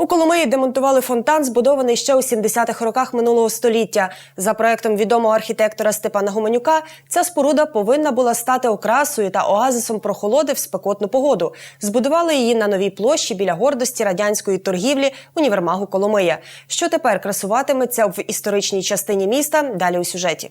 У Коломиї демонтували фонтан, збудований ще у 70-х роках минулого століття. За проектом відомого архітектора Степана Гуменюка, ця споруда повинна була стати окрасою та оазисом прохолоди в спекотну погоду. Збудували її на новій площі біля гордості радянської торгівлі універмагу Коломия. Що тепер красуватиметься в історичній частині міста? Далі у сюжеті.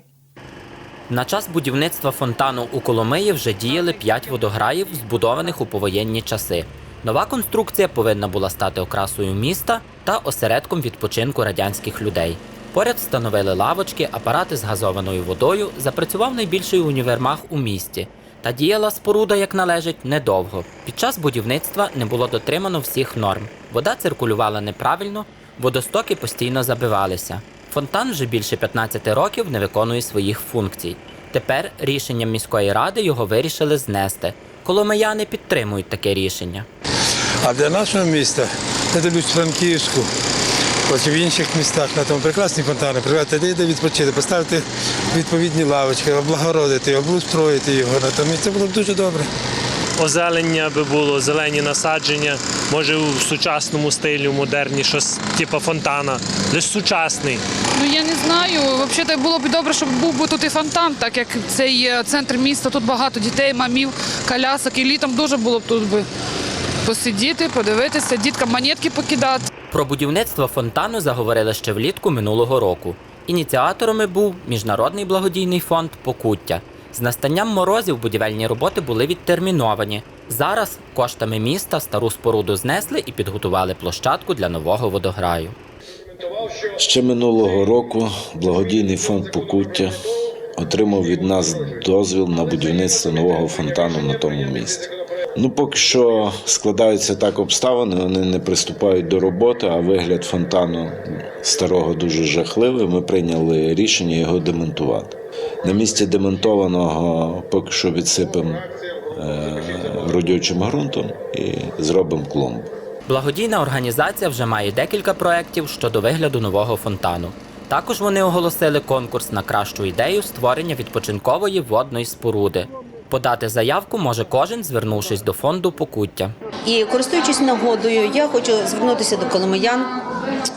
На час будівництва фонтану у Коломиї вже діяли п'ять водограїв, збудованих у повоєнні часи. Нова конструкція повинна була стати окрасою міста та осередком відпочинку радянських людей. Поряд встановили лавочки, апарати з газованою водою, запрацював найбільший універмаг у місті. Та діяла споруда, як належить, недовго. Під час будівництва не було дотримано всіх норм. Вода циркулювала неправильно, водостоки постійно забивалися. Фонтан вже більше 15 років не виконує своїх функцій. Тепер рішенням міської ради його вирішили знести. Коломияни підтримують таке рішення. А для нашого міста, я дивлюсь Франківську, ось в інших містах на тому прекрасні фонтани, привати де відпочити, поставити відповідні лавочки, облагородити, обустроїти його на тому місці. Це було б дуже добре. озелення би було, зелені насадження, може у сучасному стилі, модерні, щось типу фонтана, лише сучасний. Ну я не знаю. Взагалі було б добре, щоб був би тут і фонтан, так як це є центр міста. Тут багато дітей, мамів, колясок. І літом дуже було б тут би посидіти, подивитися, діткам монетки покидати. Про будівництво фонтану заговорили ще влітку минулого року. Ініціаторами був Міжнародний благодійний фонд Покуття. З настанням морозів будівельні роботи були відтерміновані. Зараз коштами міста стару споруду знесли і підготували площадку для нового водограю. Ще минулого року благодійний фонд Покуття отримав від нас дозвіл на будівництво нового фонтану на тому місці. Ну, поки що складаються так обставини, вони не приступають до роботи, а вигляд фонтану старого дуже жахливий. Ми прийняли рішення його демонтувати. На місці демонтованого поки що відсипемо е, родючим ґрунтом і зробимо клумбу. Благодійна організація вже має декілька проєктів щодо вигляду нового фонтану. Також вони оголосили конкурс на кращу ідею створення відпочинкової водної споруди. Подати заявку може кожен, звернувшись до фонду Покуття. І користуючись нагодою, я хочу звернутися до коломиян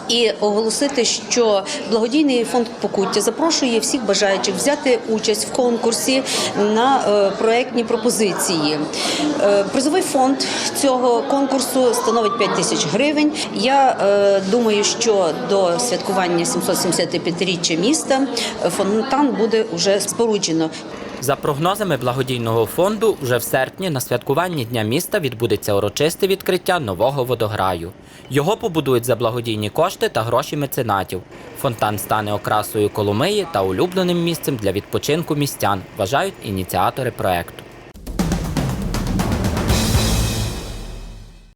і оголосити, що благодійний фонд покуття запрошує всіх бажаючих взяти участь в конкурсі на е, проектні пропозиції. Е, Призовий фонд цього конкурсу становить 5 тисяч гривень. Я е, думаю, що до святкування 775-річчя міста фонтан буде вже споруджено. За прогнозами благодійного фонду, вже в серпні на святкуванні Дня міста відбудеться урочисте відкриття нового водограю. Його побудують за благодійні кошти та гроші меценатів. Фонтан стане окрасою Коломиї та улюбленим місцем для відпочинку містян, вважають ініціатори проекту.